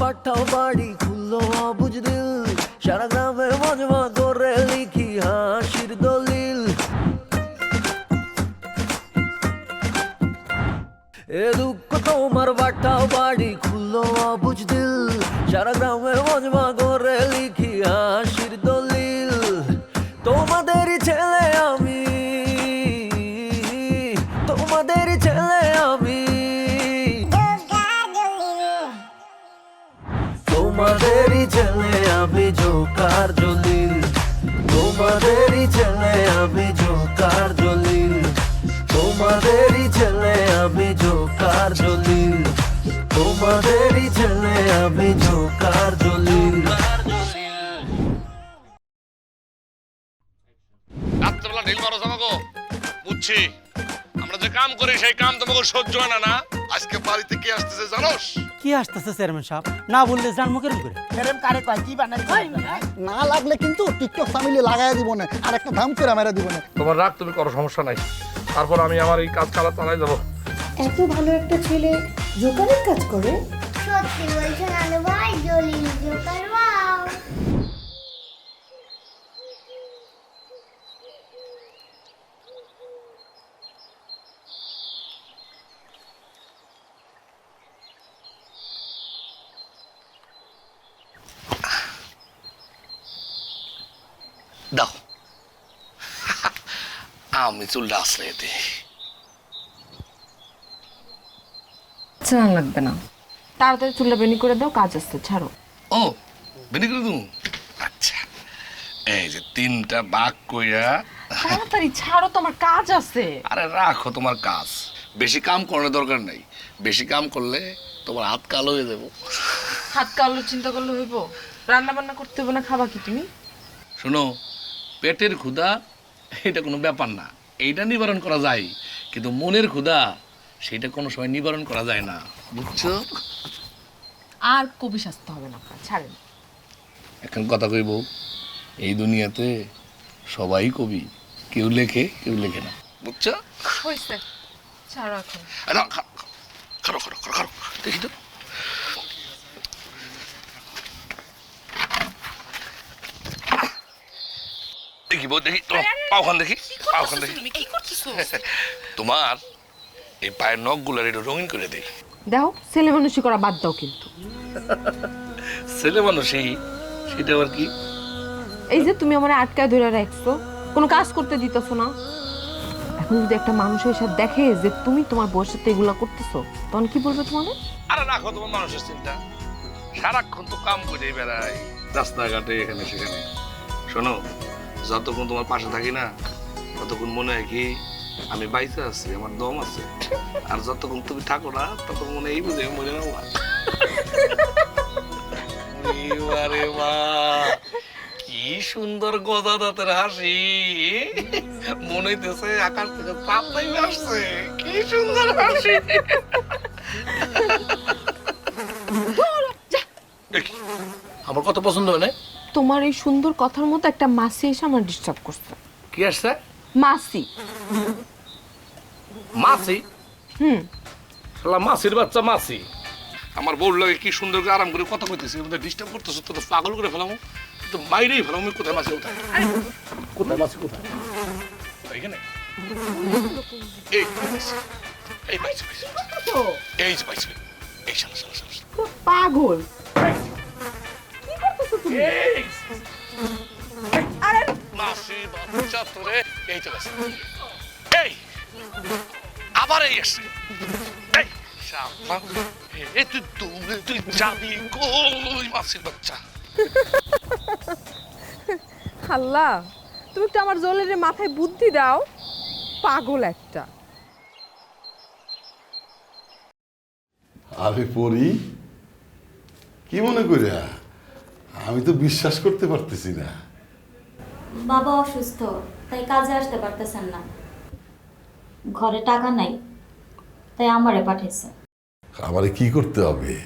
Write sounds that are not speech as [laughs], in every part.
পাঠাও বাড়ি খুললো অবুঝ দিল। সারা গ্রামে মজমা করে লিখি হাসির দলিল। এ দুঃখ তোমার বাটাও বাড়ি তোমাদেরই ছেলে আমি জোকার জলিল তোমাদেরই ছেলে আমি জোকার জলিল তোমাদেরই ছেলে আমি জোকার জলিল তোমাদেরই ছেলে আমি জোকার জলিল রাত্রেবেলা ঢিল মারো আমাকে বুঝছি। আমরা যে কাম করি, সেই কাম তোমাকে সহ্য হয় না না? আজকে বাড়িতে কে আসতেছে, জানোস? কি আসতেছে চেয়ারম্যান সাহেব? না বললে জান মুখের উপরে চেয়ারম্যান কারে কয় কি বানাই না লাগলে কিন্তু টিকটক ফ্যামিলি লাগায় দিব না আর একটা দাম করে মেরে দিব না। তোমার রাগ তুমি করো সমস্যা নাই। তারপর আমি আমার এই কাজ চালা চালাই যাব। এত ভালো একটা ছেলে জোকারের কাজ করে? সত্যি বলছেন নানু ভাই জলিল জোকার বাও দাও আমি চুলটা আসলে দিই চান লাগবে না। তাড়াতাড়ি চুলটা বেনি করে দাও কাজ আসছে ছাড়ো। ও বেনি করে তুমি আচ্ছা এই যে তিনটা বাঘ কইরা তাড়াতাড়ি ছাড়ো তোমার কাজ আছে। আরে রাখো তোমার কাজ। বেশি কাম করার দরকার নাই। বেশি কাম করলে তোমার হাত কালো হয়ে যাব। হাত কালো চিন্তা করলে হইব। রান্না বান্না করতে হবে না খাবা কি তুমি? শোনো পেটের ক্ষুধা এটা কোনো ব্যাপার না। এইটা নিবারণ করা যায়। কিন্তু মনের ক্ষুধা সেটা কোনো সময় নিবারণ করা যায় না। বুঝছ? আর কবি শাস্তে হবে না। আপনার ছাড়েন। এখন কথা কইব এই দুনিয়াতে সবাই কবি কেউ লেখে কেউ লেখে না। বুঝছ? হয়েছে ছাড়ো এখন। না, খারো খারো খারো খারো। দেখি তো। দেখি বউ দেখি তোমার পাওখান দেখি। পাওখান দেখি [laughs] তোমার এই পায়ের নখগুলোর একটু রঙিন করে দেই। দেখো ছেলে মানুষই করা বাদ দাও কিন্তু। [laughs] ছেলে মানুষই সেটা আবার কি? এই যে তুমি আমার আটকায় ধরে রাখছো কোনো কাজ করতে দিতেছো না? এখন যদি একটা মানুষ এসে দেখে যে তুমি তোমার বউয়ের সাথে এগুলো করতেছো তখন কি বলবে তোমাদের আরে রাখো তোমার মানুষের চিন্তা। সারাক্ষণ তো কাম করে বেড়াই রাস্তাঘাটে এখানে সেখানে। শোনো যতক্ষণ তোমার পাশে থাকি না ততক্ষণ মনে হয় কি আমি বাইসে আছি আমার দম আছে। আর যতক্ষণ তুমি থাকো না ততক্ষণ মনে হয় এই বুঝে মরে না আরে। মা কি সুন্দর গদা দাঁতের হাসি। মনে হইতেছে আকাশ থেকে চাপ নাইবে আসছে। কি সুন্দর হাসি। আমার কত পছন্দ হয় না তোমার এই সুন্দর কথার মতো একটা মাসি এসে আমার ডিস্টার্ব করছে। কি আসছে? মাসি। মাসি? হুম। শালা মাসির বাচ্চা মাসি। আমার বউর লাগে কি সুন্দর করে আরাম করে কথা কইতেছি কিন্তু ডিস্টার্ব করতেছ তো পাগল করে ফেলাম। তো বাইরেই ফেলাম আমি কোথায় মাসি কোথায়? কোথায় মাসি কোথায়? এখানে এই এই পাইছি পাইছি। এই যে পাইছি। এই শালা শালা শালা। পাগল। এই! মাসি বাচ্চা তোরে এই তো গেছে। এই আবার এই আসছে। এই শালা এই তুই দৌড়ে তুই যাবি কই মাসির বাচ্চা? আল্লাহ তুমি একটু আমার জলের মাথায় বুদ্ধি দাও। পাগল একটা। আমি পড়ি কি মনে করিয়া? আমি তো বিশ্বাস করতে পারতেছি না। বাবা অসুস্থ তাই কাজে আসতে পারতেছেন না। ঘরে টাকা নাই তাই আমারে পাঠিয়েছে আমারে কি করতে হবে?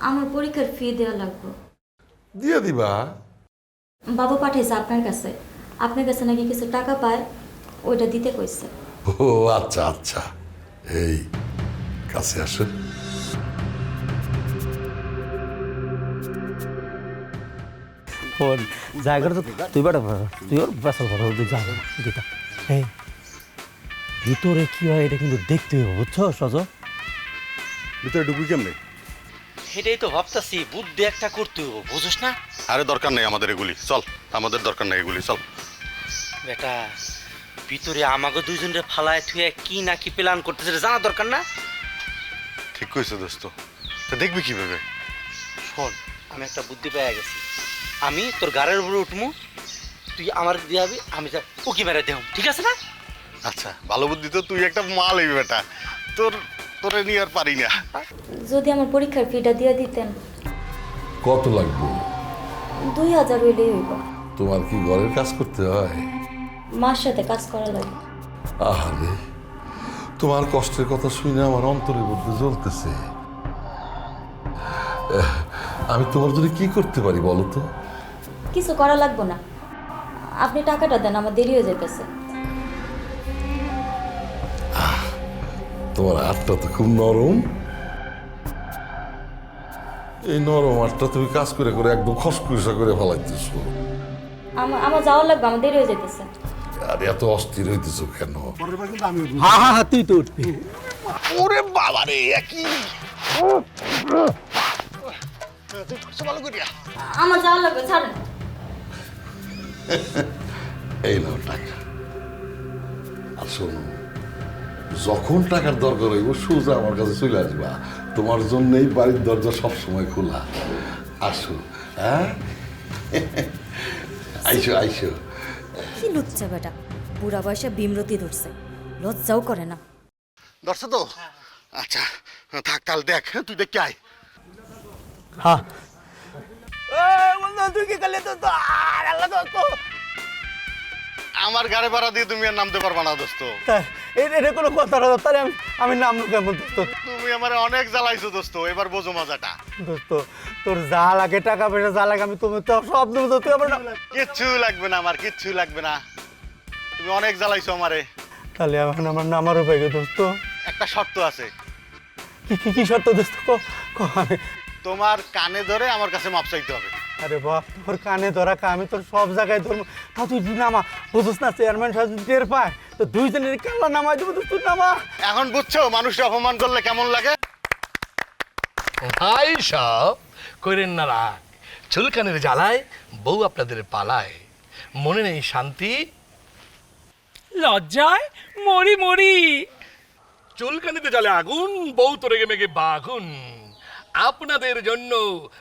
আমার পরীক্ষার ফি দেওয়া লাগবে। দিয়ে দিবা। বাবা পাঠিয়েছে আপনার কাছে। আপনার কাছে নাকি কিছু টাকা পায় ওইটা দিতে কইছে। ও আচ্ছা আচ্ছা। এই কাছে আসেন। শোন জায়গাটা তো তুই বেটা তুই ওর বেসাল কথা তুই যা গীতা এই ভিতরে কি হয় এটা কিন্তু দেখতে হবে বুঝছ সজ ভিতরে ঢুকবি কেমনে? সেটাই তো ভাবতাছি বুদ্ধি একটা করতে হবে বুঝোস না? আরে দরকার নেই আমাদের এগুলি চল আমাদের দরকার নেই এগুলি চল। বেটা ভিতরে আমাকে দুইজনের ফালায় থুয়ে কি না কি প্ল্যান করতেছে এটা জানা দরকার না? ঠিক কইছে দোস্ত তা দেখবি কীভাবে? শোন আমি একটা বুদ্ধি পেয়ে গেছি। আমি তোর গাড়ির উপরে উঠবো তুই আমার দিয়াবি আমি যা উকি মেরে দেহ ঠিক আছে না? আচ্ছা ভালো বুদ্ধি তো তুই একটা মাল এই বেটা। তোর তোরে নিয়ে আর পারি না। যদি আমার পরীক্ষার ফিটা দিয়ে দিতেন। কত লাগবে? দুই হাজার হইলেই হইব। তোমার কি ঘরের কাজ করতে হয়? মার সাথে কাজ করা লাগে। আহারে তোমার কষ্টের কথা শুনে আমার অন্তরের মধ্যে জ্বলতেছে। আমি তোমার জন্য কি করতে পারি বলো তো? কিছু করা লাগবে না। আপনি টাকাটা দেন আমার দেরি হয়ে যেতেছে তোমার হাতটা তো খুব নরম। এই নরম হাতটা তুমি কাজ করে করে একদম খসখসা করে ফেলাইতেছো। আমার আমার যাওয়া লাগবে আমার দেরি হয়ে যেতেছে আর এত অস্থির হইতেছো কেন? হ্যাঁ হ্যাঁ হ্যাঁ তুই তো উঠবি। ওরে বাবা রে কি ভালো আমার যাওয়া লাগবে ছাড়েন। [laughs] এই নাও টাকা। আর শোনো যখন টাকার দরকার হইব সোজা আমার কাছে চলে আসবা। তোমার জন্যই বাড়ির দরজা সবসময় খোলা। আসো হ্যাঁ? [laughs] আইসো আইসো। কি লুচ্চা বেটা বুড়া বয়সে বিমরতি ধরছে। লজ্জাও করে না। ধরছে তো? আচ্ছা থাক কাল দেখ তুই দেখতে আয়। হ্যাঁ তুই কি করলে? তো আর আল্লাহ দোস্ত আমার গাড়ি ভাড়া দিয়ে তুমি আর নামতে পারবা না দোস্ত। এটা কোনো কথা না তাহলে আমি আমি নাম কেমন দোস্ত। তুমি আমার অনেক জ্বালাইছো দোস্ত। এবার বোঝো মজাটা। দোস্ত তোর যা লাগে টাকা পয়সা যা লাগে আমি তুমি তো সব দেবো তো তুই আমার কিচ্ছু লাগবে না আমার কিচ্ছু লাগবে না। তুমি অনেক জ্বালাইছো আমারে। তাহলে এখন আমার নামারও পেয়ে দোস্ত। একটা শর্ত আছে। কি কি শর্ত দোস্ত? কো কো আমি তোমার কানে ধরে আমার কাছে মাপ চাইতে হবে। আরে বাপ তোর কানে ধরা কা আমি তোর সব জায়গায় ধরবো। তা তুই নামা বুঝোস না চেয়ারম্যান সাহেব যদি টের পায় তো দুইজনের কাল্লা নামাই দেবো? তো তুই নামা। এখন বুঝছ মানুষকে অপমান করলে কেমন লাগে? ভাই সব করেন না রাগ। চুলকানের জ্বালায় বউ আপনাদের পালায়। মনে নেই শান্তি? লজ্জায় মরি মরি। চুলকানিতে জ্বালে আগুন বউ তো রেগে মেগে বাগুন। আপনাদের জন্য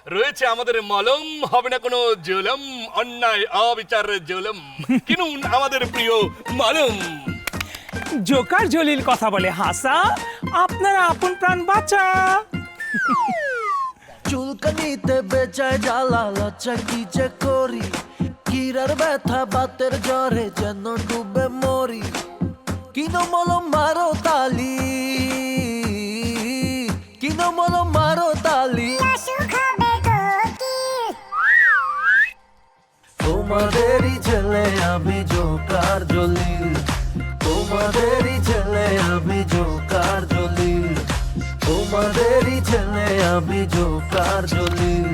রয়েছে আমাদের মলম। হবে না কোনো জুলম অন্যায় অবিচার জুলম। কিনুন আমাদের প্রিয় মলম। জোকার জলিল কথা বলে হাসা আপনার আপন প্রাণ বাঁচা। চুলকানিতে বেচায় জ্বালা লজ্জা কি যে করি? কিরার ব্যথা বাতের জ্বরে যেন ডুবে মরি। কিনো মলম মারো তোমাদেরই ছেলে আমি জোকার জলিল তোমাদেরই ছেলে আমি জোকার জলিল তোমাদেরই ছেলে আমি জোকার জলিল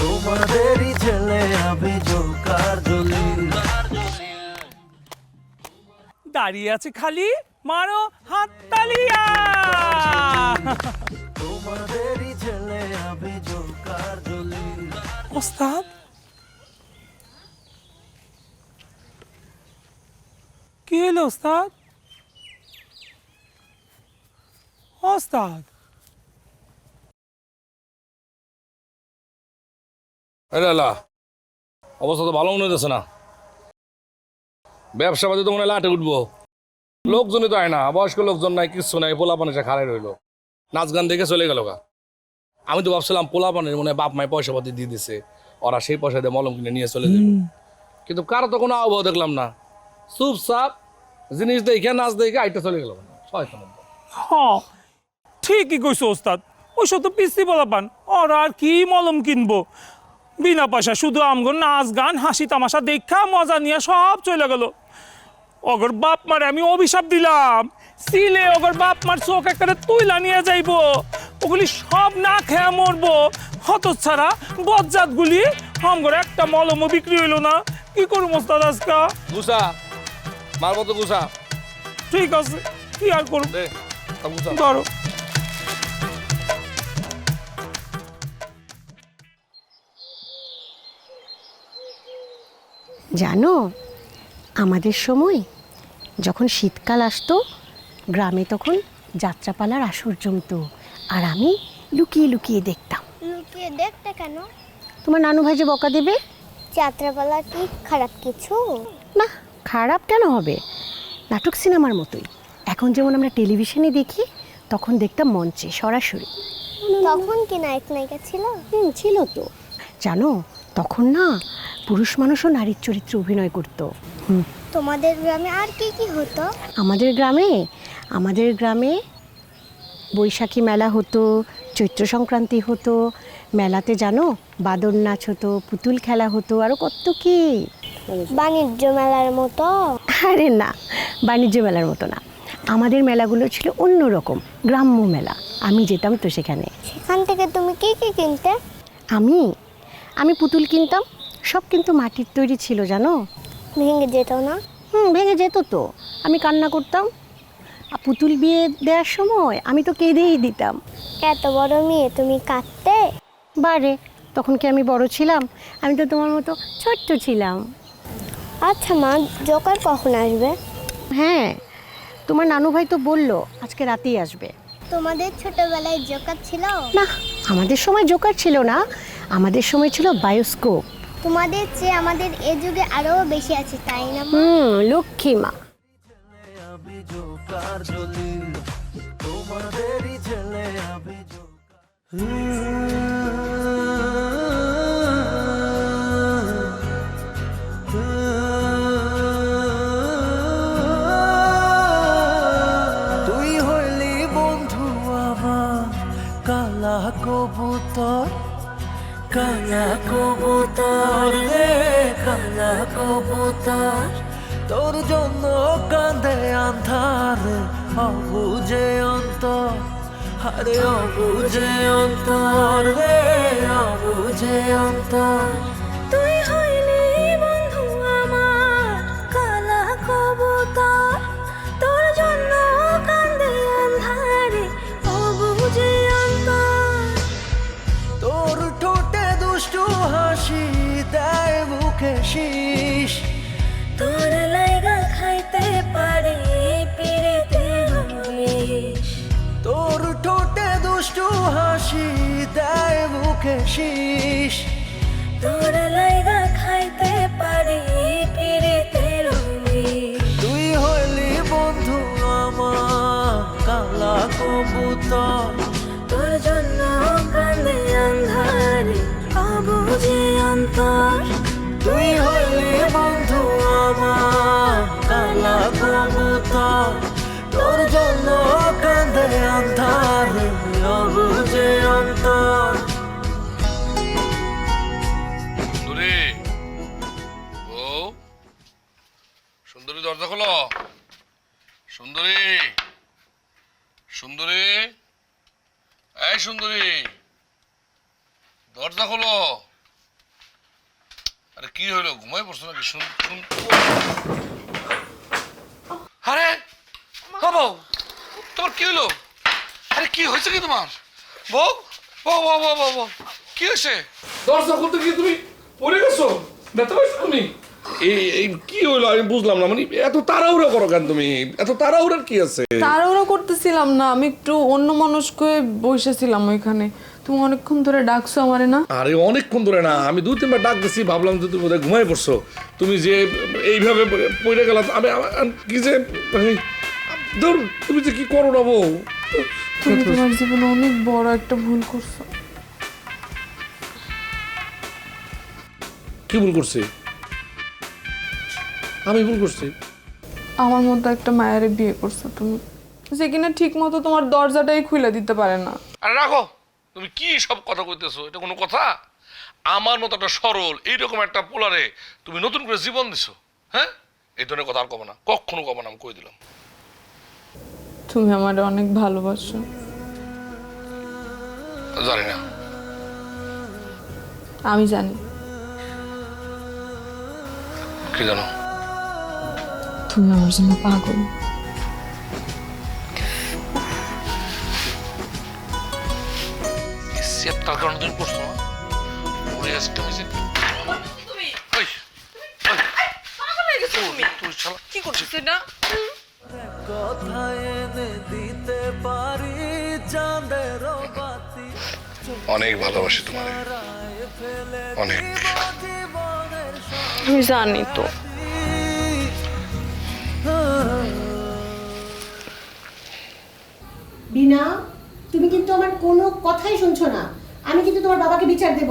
তোমাদেরই ছেলে আমি জোকার জলিল দাঁড়িয়ে আছে খালি মারো হাত তালিয়া তোমাদেরই ছেলে আমি জোকার জলিল ওস্তাদ কি হলো ওস্তাদ? ওস্তাদ? আরে আল্লাহ অবস্থা তো ভালো মনে হচ্ছে না। ব্যবসা পাতি তো মনে লাটে উঠবো। লোকজনই তো আয় না বয়স্ক লোকজন নাই কিচ্ছু নাই পোলা পানি খাড়াই রইল। নাচ গান দেখে চলে গেল গা। আমি তো ভাবছিলাম পোলা পানির মনে বাপ মায় পয়সা পাতি দিয়ে দিছে ওরা সেই পয়সা দিয়ে মলম কিনে নিয়ে চলে যাবে। কিন্তু কারও তো কোনো আবহাওয়া দেখলাম না। চুপচাপ জিনিস দেখে নাচ দেখে আইটা চলে গেল। শয়তান। হ ঠিকই কইছো ওস্তাদ। ওই সব তো পিস্তি বলা পান। ওরা আর কি মলম কিনবো? বিনা পয়সা শুধু আমগো নাচ গান হাসি তামাশা দেখা মজা নিয়ে সব চলে গেল। অগর বাপ মারে আমি অভিশাপ দিলাম। সিলে অগর বাপ মার চোখ একটা তুইলা নিয়ে যাইবো। ওগুলি সব না খেয়ে মরবো। হত ছাড়া বজ্জাত গুলি আমগর একটা মলমও বিক্রি হইল না। কি করব ওস্তাদ আজকা? মতো গুসা ঠিক আছে কি আর করব? দে গুসা ধরো। জানো আমাদের সময় যখন শীতকাল আসতো গ্রামে তখন যাত্রাপালার আসর জমতো আর আমি লুকিয়ে লুকিয়ে দেখতাম। লুকিয়ে দেখতে কেন? তোমার নানু ভাই যে বকা দেবে? যাত্রাপালা কি খারাপ কিছু? না খারাপ কেন হবে? নাটক সিনেমার মতোই। এখন যেমন আমরা টেলিভিশনে দেখি তখন দেখতাম মঞ্চে সরাসরি। তখন কি নায়ক নায়িকা ছিল? হুম ছিল তো। জানো তখন না পুরুষ মানুষও নারীর চরিত্রে অভিনয় করতো। তোমাদের গ্রামে আর কি কি হতো? আমাদের গ্রামে আমাদের গ্রামে বৈশাখী মেলা হতো চৈত্র সংক্রান্তি হতো মেলাতে জানো বাদর নাচ হতো পুতুল খেলা হতো আরও কত কি? বাণিজ্য মেলার মতো? আরে না বাণিজ্য মেলার মতো না। আমাদের মেলাগুলো ছিল অন্যরকম গ্রাম্য মেলা। আমি যেতাম তো সেখানে। সেখান থেকে তুমি কি কি কিনতে? আমি? আমি পুতুল কিনতাম সব কিন্তু মাটির তৈরি ছিল জানো? ভেঙে যেত না? হুম ভেঙে যেত তো। আমি কান্না করতাম। আর পুতুল বিয়ে দেওয়ার সময় আমি তো কেঁদেই দিতাম। এত বড় মেয়ে তুমি কাঁদতে? বারে তখন কি আমি বড় ছিলাম? আমি তো তোমার মতো ছোট্ট ছিলাম। আচ্ছা মা জোকার কখন আসবে? হ্যাঁ তোমার নানু ভাই তো বলল আজকে রাতেই আসবে। তোমাদের ছোটবেলায় জোকার ছিল? না আমাদের সময় জোকার ছিল না আমাদের সময় ছিল বায়োস্কোপ। তোমাদের চেয়ে আমাদের এ যুগে আরও বেশি আছে তাই না হুম লক্ষ্মী মা। তোমাদেরই ছেলে আমি আরে অবুঝে অন্তর শীষ তোর লাইগা খাইতে পারি পিরিতে হইস তুই হইলি বন্ধু আমার কালা কবুতর। তোর জন্য কান্দে আন্ধারে অবুঝে অন্তর। তুই হইলি বন্ধু আমার কালা কবুতর। তোর জন্য কাঁদে আন্ধার দরজা খোলো। সুন্দরী সুন্দরী, এই সুন্দরী, দরজা খোলো। আরে কি হইল ঘুমাই পড়ছো নাকি? শুন শুন। আরে বাবু তোমার কি হইল আরে কি হয়েছে কি তোমার? বউ বউ বউ বউ বউ বউ, কি হয়েছে? দরজা খুলতে গিয়ে তুমি পড়ে গেছো? ব্যথা পাইছো তুমি? এই কি হইল? আমি বুঝলাম না মানে এত তাড়াহুড়া করো কেন তুমি? এত তাড়াহুড়ার কি আছে? তাড়াহুড়ো করতেছিলাম না আমি একটু অন্য মানুষকে হয়ে বসেছিলাম ওইখানে। তুমি অনেকক্ষণ ধরে ডাকছো আমারে না? আরে অনেকক্ষণ ধরে না আমি দুই তিনবার ডাক দিছি ভাবলাম যে তুমি বোধহয় ঘুমাই পড়ছো। তুমি যে এইভাবে পড়ে গেলাম আমি- কি যে ধর তুমি যে কি করো না বউ? তুমি তোমার জীবনে অনেক বড় একটা ভুল করছ। কি ভুল করছি? আমি ভুল করছি। আমার মতো একটা মায়ের বিয়ে করছ তুমি। যে কিনা ঠিক মতো তোমার দরজাটাই খুলে দিতে পারে না। আরে রাখো তুমি কি সব কথা কইতেছো? এটা কোনো কথা? আমার মতো একটা সরল এইরকম একটা পোলারে তুমি নতুন করে জীবন দিছো হ্যাঁ? এই ধরনের কথা আর কব না কখনো কব না আমি কই দিলাম। তুমি আমার অনেক ভালোবাসো। জানি না। আমি জানি। কি জানো? তুমি আমার জন্য পাগল তার কারণে তুমি করছ না ওই আজকে আমি যে কি করছিস না অনেক ভালোবাসি তোমার অনেক। আমি জানি তো। বিনা তুমি কিন্তু আমার কোনো কথাই শুনছো না। আমি কিন্তু তোমার বাবাকে বিচার দেব।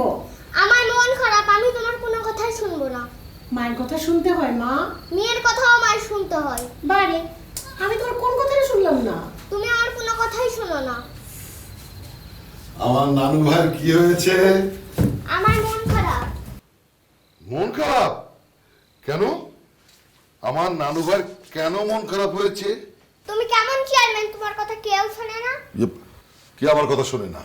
আমার মন খারাপ আমি তোমার কোনো কথাই শুনব না। মায়ের কথা শুনতে হয় মা। মেয়ের কথাও আমার শুনতে হয়। বারে আমি তোমার কোন কথাটা শুনলাম না? তুমি আমার কোনো কথাই শোনো না। আমার নানু ভাইয়ের কি হয়েছে আমার মন খারাপ মন খারাপ কেন আমার নানু ভাইয়ের কেন মন খারাপ হয়েছে? তুমি কেমন চেয়ারম্যান তোমার কথা কেউ শোনে না? ইয়ে, কে আমার কথা শোনে না?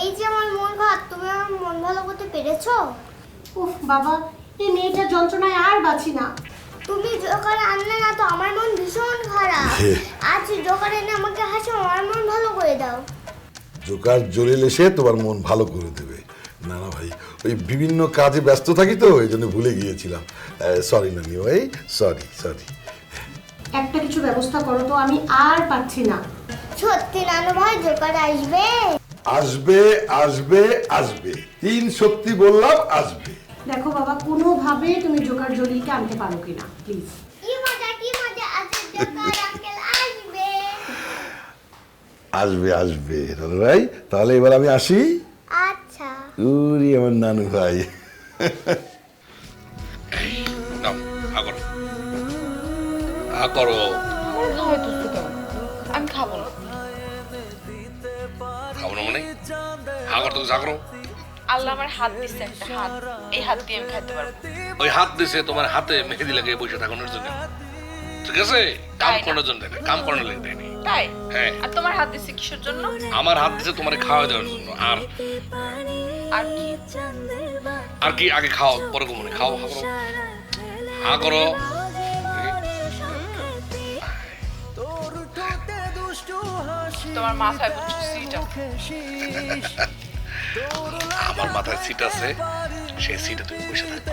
এই যে আমার মন খারাপ তুমি আমার মন ভালো করতে পেরেছ? উফ বাবা এই মেয়েটার যন্ত্রণায় আর বাঁচি না। তুমি জোকার আনলে না তো আমার মন ভীষণ খারাপ। আজ জোকার এনে আমাকে হাসো আমার মন ভালো করে দাও। জোকার জলিল এসে তোমার মন ভালো করে দেবে। না না ভাই ওই বিভিন্ন কাজে ব্যস্ত থাকি তো এই জন্য ভুলে গিয়েছিলাম। সরি নানি ভাই সরি সরি একটা কিছু ব্যবস্থা করো তো আমি আর পাচ্ছি না। সত্যি নানু ভাই জোকার আসবে? আসবে আসবে আসবে। তিন সত্যি বললাম আসবে। দেখো বাবা কোনোভাবে তুমি জোকার জলিলকে আনতে পারো কিনা প্লিজ কি মজা কি মজা আজ জোকার আঙ্কেল আসবে। আসবে আসবে ভাই। তাহলে এবার আমি আসি। উরি আমার নানু ভাই নাও করো করো আমি খাব না খাব না মানে হা করতে যা করো আল্লাহ আমার হাত দিচ্ছে একটা হাত এই হাত দিয়ে আমি খাইতে পারব ওই হাত দিছে তোমার হাতে মেহেদি লাগিয়ে বসে থাকানোর জন্য ঠিক আছে কাম করানোর জন্য কাম করানোর লেগে দেয়নি তাই হ্যাঁ আর তোমার হাত দিচ্ছে কিসের জন্য আমার হাত দিছে তোমার খাওয়া দেওয়ার জন্য আর আর কি? আর কি? আগে খাও পরে ঘুমনে। খাও হা করো। হা করো। তোমার মাথায় বুঝছ সিট আছে আমার মাথায় সিট আছে সেই সিটে তুমি বসে থাকবে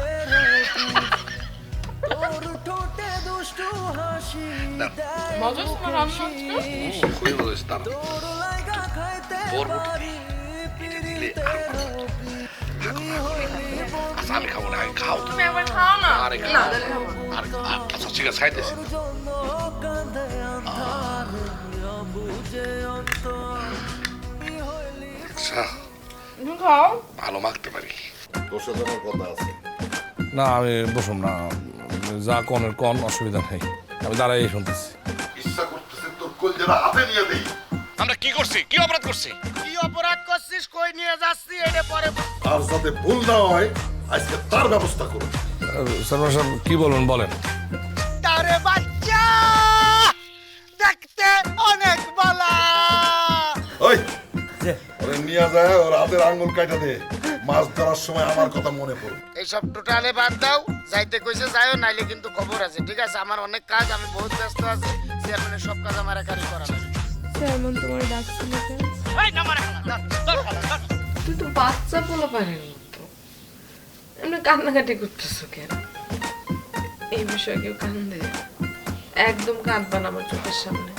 মজা হচ্ছে না রান্না? খুবই তার বরবটি দিলে। আচ্ছা আমি খাব না খাও তুমি একবার খাও না আরে না খাও। আরে আচ্ছা ঠিক আছে খাইতেছি খাও ভালো মাখতে পারি তোর সাথে আমার কথা আছে না আমি বসুন না যা কনের কন অসুবিধা নেই আমি দাঁড়াই শুনতেছি ইচ্ছা করতেছে তোর কলজেরা হাতে নিয়ে দেই আমরা কি করছি? কি অপরাধ করছি? কি অপরাধ করছিস? কই নিয়ে যাচ্ছি? এটা পরে আর যাতে ভুল না হয় আজকে তার ব্যবস্থা করো। সর্বাস কি বলবেন বলেন। তারে বাচ্চা! দেখতে অনেক বালা। ওই ওরে নিয়ে যায় ওর হাতের আঙ্গুল কাটা দে। মাছ ধরার সময় আমার কথা মনে পড়বে এইসব টোটালে বাদ দাও। যাইতে কইছে যাইও নাইলে কিন্তু খবর আছে। ঠিক আছে আমার অনেক কাজ আমি বহুত ব্যস্ত আছি। চেয়ারম্যানের সব কাজ আমার একারই করা চেয়ারম্যান তোমার ডাকছিল। তুই তো বাচ্চা পোলা পারেন তো। এমনি কান্নাকাটি করতেছো কেন? এই বিষয়ে কেউ কান্দে? একদম কাঁদবা না আমার চোখের সামনে।